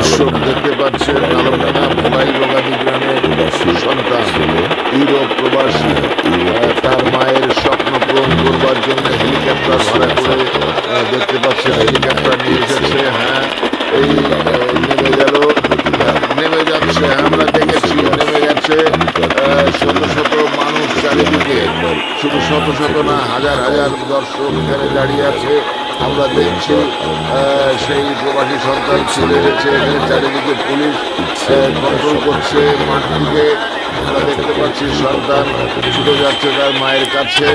দর্শক দেখতে পাচ্ছেন আলমডাঙ্গা ভোলাই রোগাদি গ্রামের সন্তান। ইউরোপ প্রবাসী। তার মায়ের স্বপ্ন পূরণ করবার জন্য হেলিকপ্টার ভাড়া করে দেখতে পাচ্ছেন হেলিকপ্টার নিয়ে এসেছে। হ্যাঁ এই নেমে গেল। নেমে যাচ্ছে আমরা দেখেছি নেমে গেছে শত শত মানুষ চারিদিকে। শুধু শত শত না হাজার হাজার দর্শক এখানে দাঁড়িয়ে আছে। আমরা দেখছি আহ, সেই প্রবাসী সরকার চলে গেছে চারিদিকে পুলিশ কন্ট্রোল করছে মাঠ থেকে আমরা দেখতে পাচ্ছি সন্তান ছুটে যাচ্ছে তার মায়ের কাছে।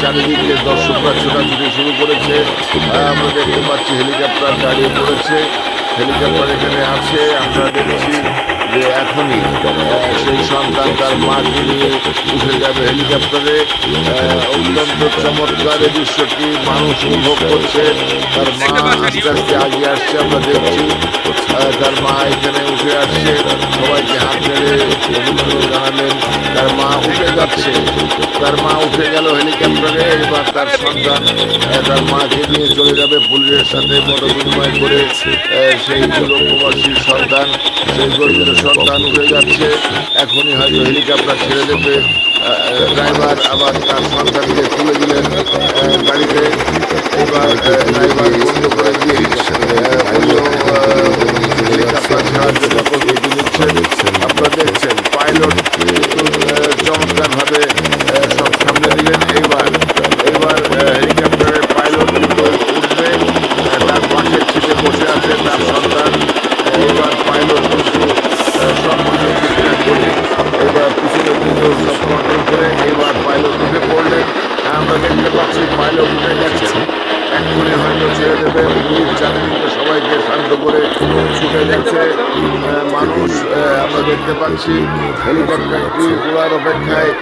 চারিদিকে দর্শকরা ছোটাছুটি শুরু করেছে। আমরা দেখতে পাচ্ছি হেলিকপ্টার দাঁড়িয়ে পড়েছে। হেলিকপ্টার এখানে আছে আমরা দেখছি। যে এখনই সেই সন্তান তার মাকে নিয়ে উঠে যাবে। হেলিকপ্টারে অত্যন্ত চমৎকার এই দৃশ্যটি মানুষ উপভোগ করছে। তার মা আস্তে আস্তে আগিয়ে আসছে আমরা দেখছি। তার মা এখানে উঠে আসছে। সবাইকে হাত মেরে অভিনন্দন জানালেন। তার মা উঠে যাচ্ছে। তার মা উঠে গেল হেলিকপ্টারে। এবার তার সন্তান তার মাকে নিয়ে চলে যাবে পুলিশের সাথে মত বিনিময় করে সেই যুবক প্রবাসীর সন্তান সেই গরিবের সন্তান উঠে যাচ্ছে। এখনই হয়তো হেলিকপ্টার ছেড়ে দেবে। ড্রাইভার আবার তার সন্তানকে তুলে দিলেন গাড়িতে। এবার ড্রাইভার বন্ধ করে দিয়ে হেলিকপ্টার ছাড়ার জন্য প্রস্তুতি নিচ্ছেন আপনারা দেখছেন পাইলট চমৎকার ভাবে সব সামনে দিলেন। এইবার হেলিকপ্টারের পাইলট উঠবে আহ, তার পাশে ছিটে বসে আছে তার সন্তান আহ, এবার পাইলট কিন্তু আহ, সব কিছু ঠিকঠাক করে এবার পিছনে দিকেও সব কন্ট্রোল করে এবার পাইলট উঠে পড়লেন আমরা দেখতে পাচ্ছি পাইলট উঠে গেছে এক্ষুনি হয়তো ছেড়ে দেবে পুলিশ চাকরিকে সবাইকে শান্ত করে ছুটে গেছে আহ, মানুষ আহ, আমরা দেখতে পাচ্ছি। হেলিকপ্টারটি উড়ার অপেক্ষায়